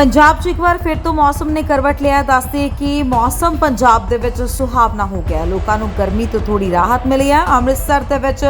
ਪੰਜਾਬ 'ਚ ਇੱਕ ਵਾਰ ਫਿਰ ਤੋਂ ਮੌਸਮ ਨੇ ਕਰਵਟ ਲਿਆ। ਦੱਸਦੇ ਕਿ ਮੌਸਮ ਪੰਜਾਬ ਦੇ ਵਿੱਚ ਸੁਹਾਵਣਾ ਹੋ ਗਿਆ। ਲੋਕਾਂ ਨੂੰ ਗਰਮੀ ਤੋਂ ਥੋੜੀ ਰਾਹਤ ਮਿਲੀ ਹੈ। ਅੰਮ੍ਰਿਤਸਰ ਦੇ ਵਿੱਚ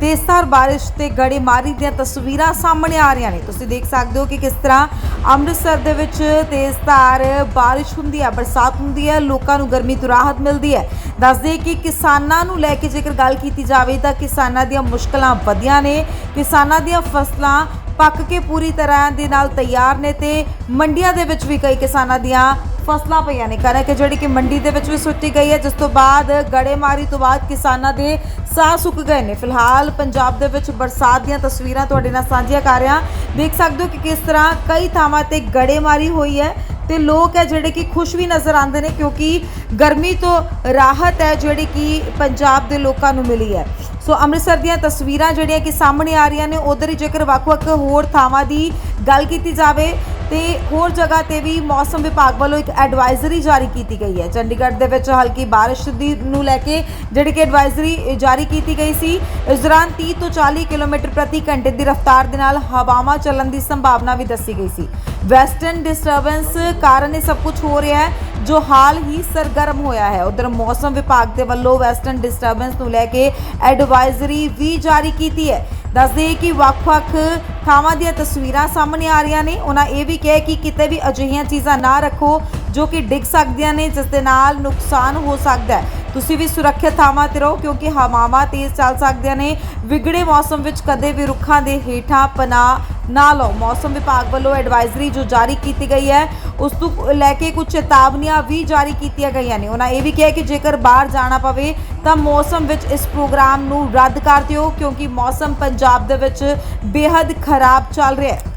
ਤੇਜ਼ਧਾਰ ਬਾਰਿਸ਼ ਤੇ ਗੜੇਮਾਰੀ ਦੀਆਂ ਤਸਵੀਰਾਂ ਸਾਹਮਣੇ ਆ ਰਹੀਆਂ ਨੇ। ਤੁਸੀਂ ਦੇਖ ਸਕਦੇ ਹੋ ਕਿ ਕਿਸ ਤਰ੍ਹਾਂ ਅੰਮ੍ਰਿਤਸਰ ਦੇ ਵਿੱਚ ਤੇਜ਼ਧਾਰ ਬਾਰਿਸ਼ ਹੁੰਦੀ ਹੈ, ਬਰਸਾਤ ਹੁੰਦੀ ਹੈ। ਲੋਕਾਂ ਨੂੰ ਗਰਮੀ ਤੋਂ ਰਾਹਤ ਮਿਲਦੀ ਹੈ। ਦੱਸਦੇ ਕਿ ਕਿਸਾਨਾਂ ਨੂੰ ਲੈ ਕੇ ਜੇਕਰ ਗੱਲ ਕੀਤੀ ਜਾਵੇ ਤਾਂ ਕਿਸਾਨਾਂ ਦੀਆਂ ਮੁਸ਼ਕਲਾਂ ਵਧੀਆਂ ਨੇ। ਕਿਸਾਨਾਂ ਦੀਆਂ ਫਸਲਾਂ ਪੱਕ ਕੇ ਪੂਰੀ ਤਰ੍ਹਾਂ ਦੇ ਨਾਲ ਤਿਆਰ ਨੇ ਤੇ ਮੰਡੀਆਂ ਦੇ ਵਿੱਚ ਵੀ ਕਈ ਕਿਸਾਨਾਂ ਦੀਆਂ ਫਸਲਾਂ ਪਈਆਂ ਨੇ। ਕਣਕ ਜਿਹੜੀ ਕਿ ਮੰਡੀ ਦੇ ਵਿੱਚ ਵੀ ਸੁੱਟੀ ਗਈ ਹੈ, ਜਿਸ ਤੋਂ ਬਾਅਦ ਗੜੇਮਾਰੀ ਤੋਂ ਬਾਅਦ ਕਿਸਾਨਾਂ ਦੇ ਸਾਹ ਸੁੱਕ ਗਏ ਨੇ। ਫਿਲਹਾਲ ਪੰਜਾਬ ਦੇ ਵਿੱਚ ਬਰਸਾਤ ਦੀਆਂ ਤਸਵੀਰਾਂ ਤੁਹਾਡੇ ਨਾਲ ਸਾਂਝੀਆਂ ਕਰ ਰਿਹਾ। ਦੇਖ ਸਕਦੇ ਹੋ ਕਿ ਕਿਸ ਤਰ੍ਹਾਂ ਕਈ ਥਾਵਾਂ ਤੇ ਗੜੇਮਾਰੀ ਹੋਈ ਹੈ ਤੇ ਲੋਕ ਹੈ ਜਿਹੜੇ ਕਿ ਖੁਸ਼ ਵੀ ਨਜ਼ਰ ਆਉਂਦੇ ਨੇ ਕਿਉਂਕਿ ਗਰਮੀ ਤੋਂ ਰਾਹਤ ਹੈ ਜਿਹੜੀ ਕਿ ਪੰਜਾਬ ਦੇ ਲੋਕਾਂ ਨੂੰ ਮਿਲੀ ਹੈ। ਸੋ ਅੰਮ੍ਰਿਤਸਰ ਦੀਆਂ ਤਸਵੀਰਾਂ ਜਿਹੜੀਆਂ ਕਿ ਸਾਹਮਣੇ ਆ ਰਹੀਆਂ ਨੇ, ਉਧਰ ਹੀ ਜੇਕਰ ਵੱਖ-ਵੱਖ ਹੋਰ ਥਾਵਾਂ ਦੀ ਗੱਲ ਕੀਤੀ ਜਾਵੇ ਤੇ ਹੋਰ ਜਗ੍ਹਾ ਤੇ ਵੀ ਮੌਸਮ ਵਿਭਾਗ ਵੱਲੋਂ ਇੱਕ ਐਡਵਾਈਜ਼ਰੀ ਜਾਰੀ ਕੀਤੀ ਗਈ ਹੈ। ਚੰਡੀਗੜ੍ਹ ਦੇ ਵਿੱਚ ਹਲਕੀ ਬਾਰਿਸ਼ ਦੀ ਨੂੰ ਲੈ ਕੇ ਜਿਹੜੀ ਕਿ ਐਡਵਾਈਜ਼ਰੀ ਜਾਰੀ ਕੀਤੀ ਗਈ ਸੀ। ਇਸ ਦੌਰਾਨ 30 ਤੋਂ 40 ਕਿਲੋਮੀਟਰ ਪ੍ਰਤੀ ਘੰਟੇ ਦੀ ਰਫ਼ਤਾਰ ਦੇ ਨਾਲ ਹਵਾਵਾਂ ਚੱਲਣ ਦੀ ਸੰਭਾਵਨਾ ਵੀ ਦੱਸੀ ਗਈ ਸੀ। ਵੈਸਟਰਨ ਡਿਸਟਰਬੈਂਸ ਕਾਰਨ ਇਹ ਸਭ ਕੁਝ ਹੋ ਰਿਹਾ ਹੈ, ਜੋ ਹਾਲ ਹੀ ਸਰਗਰਮ ਹੋਇਆ ਹੈ। ਉਧਰ ਮੌਸਮ ਵਿਭਾਗ ਦੇ ਵੱਲੋਂ ਵੈਸਟਰਨ ਡਿਸਟਰਬੈਂਸ ਨੂੰ ਲੈ ਕੇ ਐਡਵਾਈਜ਼ਰੀ ਵੀ ਜਾਰੀ ਕੀਤੀ ਹੈ। ਦੱਸਦੇ ਕਿ ਵੱਖ-ਵੱਖ ਥਾਵਾਂ ਦੀਆਂ ਤਸਵੀਰਾਂ ਸਾਹਮਣੇ ਆ ਰਹੀਆਂ ਨੇ। ਉਹਨਾਂ ਇਹ ਵੀ ਕਿਹਾ ਕਿ ਕਿਤੇ ਵੀ ਅਜਿਹੀਆਂ ਚੀਜ਼ਾਂ ਨਾ ਰੱਖੋ ਜੋ ਕਿ ਡਿੱਗ ਸਕਦੀਆਂ ਨੇ, ਜਿਸ ਦੇ ਨਾਲ ਨੁਕਸਾਨ ਹੋ ਸਕਦਾ ਹੈ। ਤੁਸੀਂ ਵੀ ਸੁਰੱਖਿਅਤ ਥਾਵਾਂ ਤੇ ਰਹੋ, ਕਿਉਂਕਿ ਹਵਾਵਾਂ ਤੇਜ਼ ਚੱਲ ਸਕਦੀਆਂ ਨੇ। ਵਿਗੜੇ ਮੌਸਮ ਵਿੱਚ ਕਦੇ ਵੀ ਰੁੱਖਾਂ ਦੇ ਹੇਠਾਂ ਪਨਾਹ ਨਾ ਲਓ। ਮੌਸਮ ਵਿਭਾਗ ਵੱਲੋਂ ਐਡਵਾਈਜ਼ਰੀ ਜੋ ਜਾਰੀ ਕੀਤੀ ਗਈ ਹੈ, ਉਸ ਤੋਂ ਲੈ ਕੇ ਕੁਝ ਚੇਤਾਵਨੀਆਂ ਵੀ ਜਾਰੀ ਕੀਤੀਆਂ ਗਈਆਂ ਨੇ। ਉਹਨਾਂ ਇਹ ਵੀ ਕਿਹਾ ਕਿ ਜੇਕਰ ਬਾਹਰ ਜਾਣਾ ਪਵੇ, ਤਾਂ ਮੌਸਮ ਵਿੱਚ ਇਸ ਪ੍ਰੋਗਰਾਮ ਨੂੰ ਰੱਦ ਕਰ ਦਿਓ, ਕਿਉਂਕਿ ਮੌਸਮ ਪੰਜਾਬ ਦੇ ਵਿੱਚ ਬੇहद ਖਰਾਬ ਚੱਲ ਰਿਹਾ ਹੈ।